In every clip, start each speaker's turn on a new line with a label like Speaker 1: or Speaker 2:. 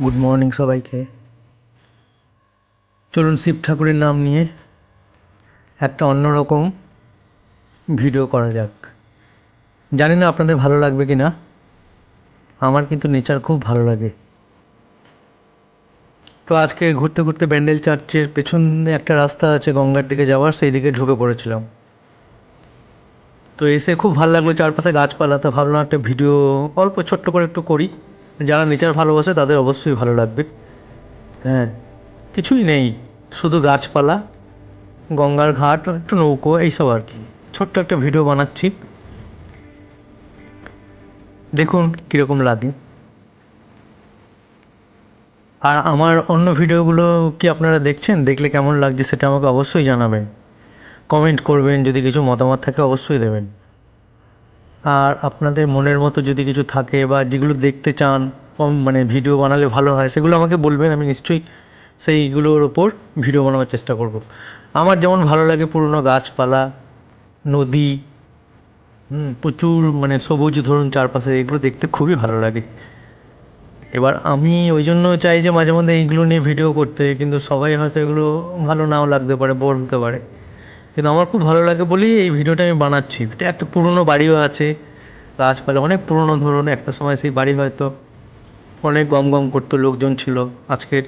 Speaker 1: Good morning সবাইকে। চলুন শিব ঠাকুরের নাম নিয়ে একটা অন্যরকম ভিডিও করা যাক। জানি না আপনাদের ভালো লাগবে কি না আমার কিন্তু নেচার খুব ভালো লাগে। তো আজকে ঘুরতে ঘুরতে ব্যান্ডেল চার্চের পেছনে একটা রাস্তা আছে গঙ্গার দিকে যাওয়ার, সেই দিকে ঢুকে পড়েছিলাম। তো এসে খুব ভালো লাগল চারপাশে গাছপালা, তো ভাবলাম একটা ভিডিও অল্প ছোট্ট করে একটু করি। যারা নেচার ভালোবাসে তাদের অবশ্যই ভালো লাগবে। হ্যাঁ কিছুই নেই, শুধু গাছপালা, গঙ্গার ঘাট একটু নৌকো, এইসব আর কি। ছোট্ট একটা ভিডিও বানাচ্ছি। দেখুন কীরকম লাগে। আর আমার অন্য ভিডিওগুলো কি আপনারা দেখছেন? দেখলে কেমন লাগছে সেটা আমাকে অবশ্যই জানাবেন। কমেন্ট করবেন, যদি কিছু মতামত থাকে অবশ্যই দেবেন। আর আপনাদের মনের মতো যদি কিছু থাকে বা যেগুলো দেখতে চান মানে ভিডিও বানালে ভালো হয়, সেগুলো আমাকে বলবেন, আমি নিশ্চয়ই সেইগুলোর ওপর ভিডিও বানানোর চেষ্টা করব। আমার যেমন ভালো লাগে পুরনো গাছপালা, নদী প্রচুর মানে সবুজ ধরুন চারপাশে, এগুলো দেখতে খুবই ভালো লাগে। এবার আমি ওই জন্য চাই যে মাঝে মধ্যে এইগুলো নিয়ে ভিডিও করতে, কিন্তু সবাই হয়তো এগুলো ভালো নাও লাগতে পারে বোর হতে পারে। কিন্তু আমার খুব ভালো লাগে বলেই এই ভিডিওটা আমি বানাচ্ছি। এটা একটা পুরনো বাড়িও আছে, গাছপালা, অনেক পুরনো ধরুন একটা সময় সেই বাড়ি হয়তো অনেক গম গম করতো, লোকজন ছিল। আজকের,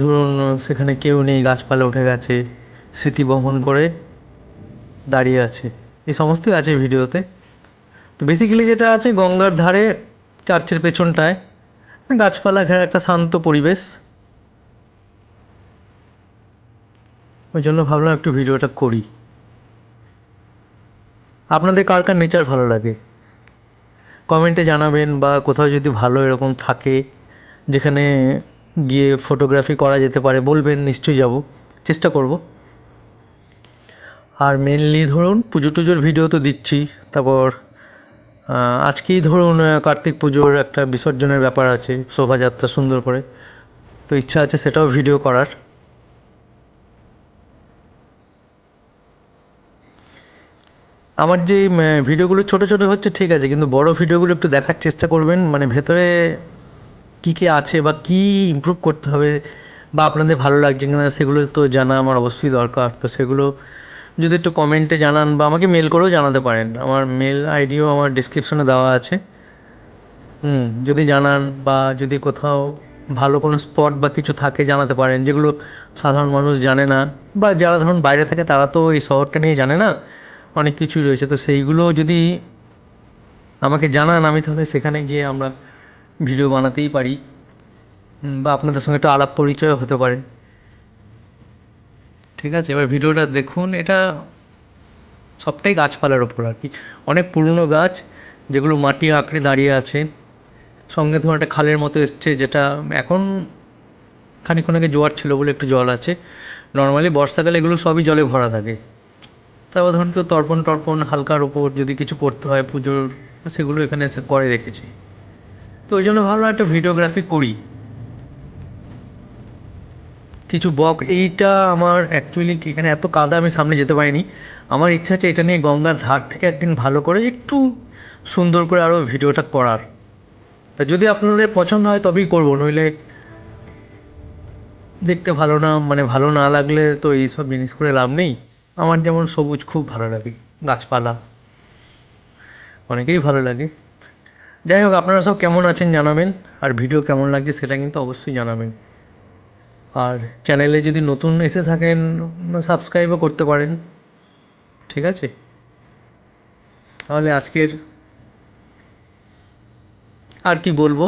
Speaker 1: ধরুন, সেখানে কেউ নেই, গাছপালা উঠে গেছে, স্মৃতি বহন করে দাঁড়িয়ে আছে। এই সমস্তই আছে ভিডিওতে। তো বেসিক্যালি যেটা আছে, গঙ্গার ধারে, চার্চের পেছনটায়, গাছপালা ঘেরা একটা শান্ত পরিবেশ। ওই জন্য ভাবলাম একটু ভিডিওটা করি। আপনাদের কার কার নেচার ভালো লাগে? কমেন্টে জানাবেন বা কোথাও যদি ভালো এরকম থাকে, যেখানে গিয়ে ফটোগ্রাফি করা যেতে পারে, বলবেন, নিশ্চয়ই যাব। চেষ্টা করব। আর মেনলি ধরুন, পুজো টুজোর ভিডিও তো দিচ্ছি। তারপর আজকেই ধরুন কার্তিক পুজোর একটা বিসর্জনের ব্যাপার আছে, শোভাযাত্রা সুন্দর করে। তো ইচ্ছা আছে সেটাও ভিডিও করার। আমার যে ভিডিওগুলো ছোটো ছোটো হচ্ছে, ঠিক আছে, কিন্তু বড় ভিডিওগুলো একটু দেখার চেষ্টা করবেন মানে ভেতরে কী কী আছে বা কী ইমপ্রুভ করতে হবে বা আপনাদের ভালো লাগছে কিনা, সেগুলো তো জানা আমার অবশ্যই দরকার। তো সেগুলো যদি একটু কমেন্টে জানান বা আমাকে মেল করেও জানাতে পারেন। আমার মেল আইডিও আমার ডিসক্রিপশনে দেওয়া আছে। হুম, যদি জানান বা যদি কোথাও ভালো কোনো স্পট বা কিছু থাকে জানাতে পারেন, যেগুলো সাধারণ মানুষ জানে না বা যারা ধরুন বাইরে থাকে, তারা তো এই শহরটা নিয়ে জানে না। অনেক কিছুই রয়েছে। তো সেইগুলো যদি আমাকে জানান, আমি তাহলে সেখানে গিয়ে আমরা ভিডিও বানাতেই পারি। বা আপনাদের সঙ্গে একটু আলাপ পরিচয় হতে পারে। ঠিক আছে, এবার ভিডিওটা দেখুন। এটা সবটাই গাছপালার ওপর আর কি। অনেক পুরনো গাছ, যেগুলো মাটি আঁকড়ে দাঁড়িয়ে আছে। সঙ্গে ধরুন একটা খালের মতো এসছে, যেটা এখন খানিক্ষণ আগে জোয়ার ছিল বলে একটু জল আছে। নর্মালি বর্ষাকালে এগুলো সবই জলে ভরা থাকে। তারপর ধরুন কেউ তর্পণ টর্পণ হালকার ওপর যদি কিছু করতে হয়, পুজোর সেগুলো এখানে এসে করে রেখেছি তো ওই জন্য ভাবলাম একটা ভিডিওগ্রাফি করি। কিছু বক, এইটা আমার অ্যাকচুয়ালি এখানে এত কাদা আমি সামনে যেতে পারিনি। আমার ইচ্ছা আছে এটা নিয়ে গঙ্গার ধার থেকে একদিন ভালো করে একটু সুন্দর করে আরও ভিডিওটা করার। তা যদি আপনাদের পছন্দ হয় তবেই করব, নইলে দেখতে ভালো না মানে ভালো না লাগলে তো এইসব জিনিস করে লাভ নেই। আমার যেমন সবুজ খুব ভালো লাগে, গাছপালা অনেকেই ভালো লাগে। যাই হোক, আপনারা সব কেমন আছেন জানাবেন, আর ভিডিও কেমন লাগছে সেটা কিন্তু অবশ্যই জানাবেন। আর চ্যানেলে যদি নতুন এসে থাকেন, সাবস্ক্রাইবও করতে পারেন, ঠিক আছে? তাহলে আজকের আর কি বলব?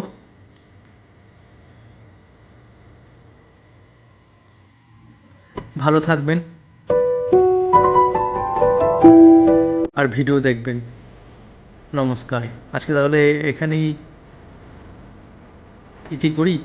Speaker 1: ভালো থাকবেন। আর ভিডিও দেখবেন। নমস্কার। আজকে তাহলে এখানেই ইতি করি।